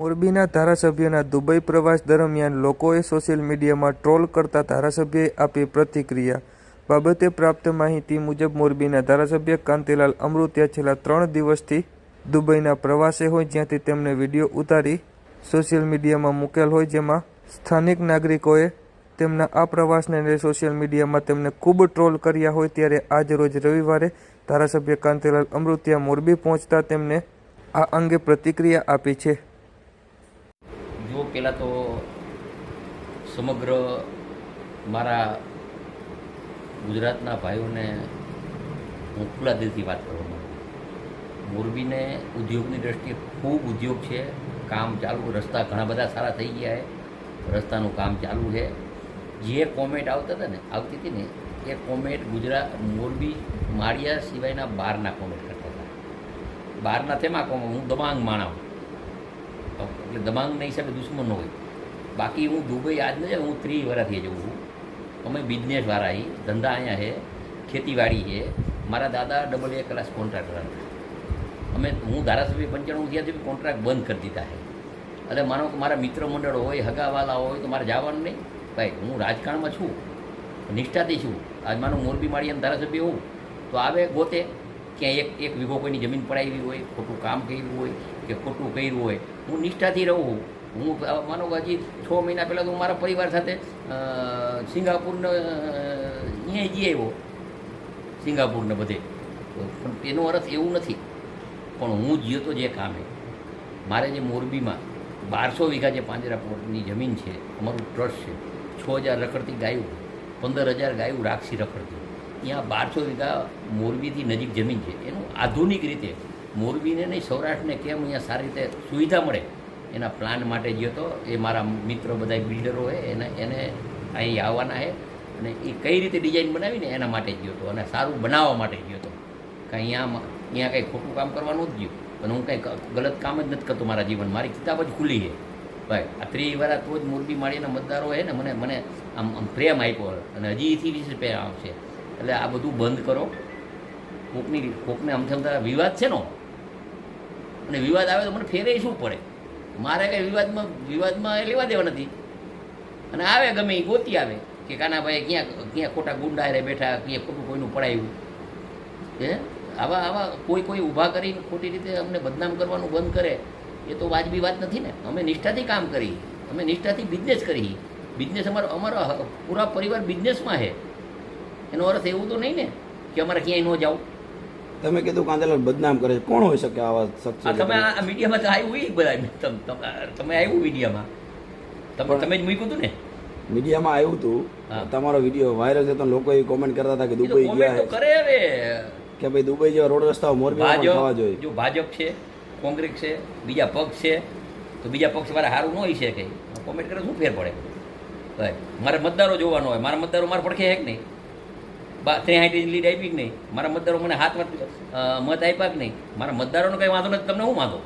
મોરબીના ધારાસભ્યના દુબઈ પ્રવાસ દરમિયાન લોકોએ સોશિયલ મીડિયામાં ટ્રોલ કરતા ધારાસભ્યએ આપી પ્રતિક્રિયા. બાબતે પ્રાપ્ત માહિતી મુજબ મોરબીના ધારાસભ્ય કાંતિલાલ અમૃતિયા છેલ્લા ત્રણ દિવસથી દુબઈના પ્રવાસે હોય જ્યાંથી તેમણે વીડિયો ઉતારી સોશિયલ મીડિયામાં મૂકેલ હોય જેમાં સ્થાનિક નાગરિકોએ તેમના આ પ્રવાસને લઈ સોશિયલ મીડિયામાં તેમને ખૂબ ટ્રોલ કર્યા હોય ત્યારે આજ રોજ રવિવારે ધારાસભ્ય કાંતિલાલ અમૃતિયા મોરબી પહોંચતા તેમને આ અંગે પ્રતિક્રિયા આપી છે. પહેલાં તો સમગ્ર મારા ગુજરાતના ભાઈઓને હું ખુલ્લા દિલથી વાત કરવા માંગુ મોરબીને ઉદ્યોગની દ્રષ્ટિએ ખૂબ ઉદ્યોગ છે, કામ ચાલુ, રસ્તા ઘણા બધા સારા થઈ ગયા છે, રસ્તાનું કામ ચાલુ છે. જે કોમેન્ટ આવતા હતા ને, આવતી હતી ને, એ કોમેન્ટ ગુજરાત, મોરબી, માળિયા સિવાયના બહારના કોમેન્ટ કરતા હતા. બહારના તેમાં હું દમાંગ માણસ એટલે દબાંગના હિસાબે દુશ્મન હોય. બાકી હું દુબઈ આજ નથી હું ત્રીસ વર્ષથી જઉં છું. અમે બિઝનેસવાળા હી ધંધા અહીંયા છે, ખેતીવાડી છે. મારા દાદા ડબલ એ ક્લાસ કોન્ટ્રાક્ટર હતા. અમે, હું ધારાસભ્ય પંચાણું ત્યાંથી કોન્ટ્રાક્ટ બંધ કરી દીધા છે. એટલે માનો કે મારા મિત્ર મંડળ હોય, હગાવાલા હોય, તો મારે જવાનું નહીં. ભાઈ, હું રાજકારણમાં છું, નિષ્ઠાથી છું. આજ માનો મોરબી માળીયાના ધારાસભ્ય હોઉં, તો આવે ગોતે. ક્યાંય એક એક વીઘો કોઈની જમીન પડાવી હોય, ખોટું કામ કર્યું હોય કે ખોટું કર્યું હોય, હું નિષ્ઠાથી રહું હું માનો કે હજી છ મહિના પહેલાં તો હું મારા પરિવાર સાથે સિંગાપુરને અહીંયા જઈ આવ્યો. સિંગાપુરને બધે. પણ એનો અર્થ એવું નથી. પણ હું જીયો તો જે કામે મારે જે મોરબીમાં બારસો વીઘા જે પાંજરાપોળની જમીન છે, અમારું ટ્રસ્ટ છે. છ હજાર રખડતી ગાયું, પંદર હજાર ગાયું રાખશી રખડતી. ત્યાં બારસો વીઘા મોરબીથી નજીક જમીન છે. એનું આધુનિક રીતે મોરબીને નહીં, સૌરાષ્ટ્રને કેમ અહીંયા સારી રીતે સુવિધા મળે? એના પ્લાન માટે ગયો તો, એ મારા મિત્રો બધા બિલ્ડરો હોય એને એને અહીં આવવાના છે અને એ કઈ રીતે ડિઝાઇન બનાવીને એના માટે ગયો હતો અને સારું બનાવવા માટે ગયો હતો કે અહીંયા અહીંયા કંઈ ખોટું કામ કરવાનું જ ગયું. પણ હું કંઈ ગલત કામ જ નથી કરતો મારા જીવન મારી કિતાબ જ ખુલ્લી છે. ભાઈ, આ ત્રીસ વાર તો જ મોરબી માળીના મતદારો છે ને, મને મને આમ આમ પ્રેમ આપ્યો અને હજી એથી વિશે પ્રેમ આવશે. એટલે આ બધું બંધ કરો. કોકની કોકને અમથે તારા વિવાદ છે નો? અને વિવાદ આવે તો મને ફેરે શું પડે? મારે કંઈ વિવાદમાં વિવાદમાં એ લેવા દેવા નથી. અને આવે ગમે એ ગોતી આવે કે કાનાભાઈ ક્યાં ક્યાં ખોટા ગુંડા હારે બેઠા, ક્યાં ખોટું કોઈનું પડાયું. હે? આવા આવા કોઈ કોઈ ઊભા કરીને ખોટી રીતે અમને બદનામ કરવાનું બંધ કરે, એ તો વાજબી વાત નથી ને. અમે નિષ્ઠાથી કામ કરી, અમે નિષ્ઠાથી બિઝનેસ કરી. બિઝનેસ અમારો અમારો પૂરા પરિવાર બિઝનેસમાં છે એનો અર્થ એવું તો નહીં ને કે અમારે ક્યાંય ન જાવ. તમે કીધું કાંદેલાલ બદનામ કરે છે. કોણ હોઈ શકે આવા શખ્સ તમે આ મીડિયામાં તો આવ્યું બધા તમ- આવ્યું મીડિયામાં. તમે તમે જ મૂક્યું હતું ને? મીડિયામાં આવ્યું હતું. તમારો વીડિયો વાયરલ છે તો લોકો એ કોમેન્ટ કરતા હતા કે દુબઈ ગયા કરે હવે. કે ભાઈ દુબઈ જેવા રોડ રસ્તાઓ મોરબી થવા જોઈએ. જો ભાજપ છે કોંગ્રેસ છે બીજા પક્ષ છે તો બીજા પક્ષ મારે સારું ન હોય છે કે. કોમેન્ટ કરે શું ફેર પડે? મારે મતદારો જોવાનો હોય. મારા મતદારો મારા પડખે હે કે નહીં? બા ત્રેહાઠી લીડ આપી કે નહીં? મારા મતદારો મને હાથ મત આપ્યા કે નહીં? મારા મતદારોનો કંઈ વાંધો નથી, તમને હું વાંધો?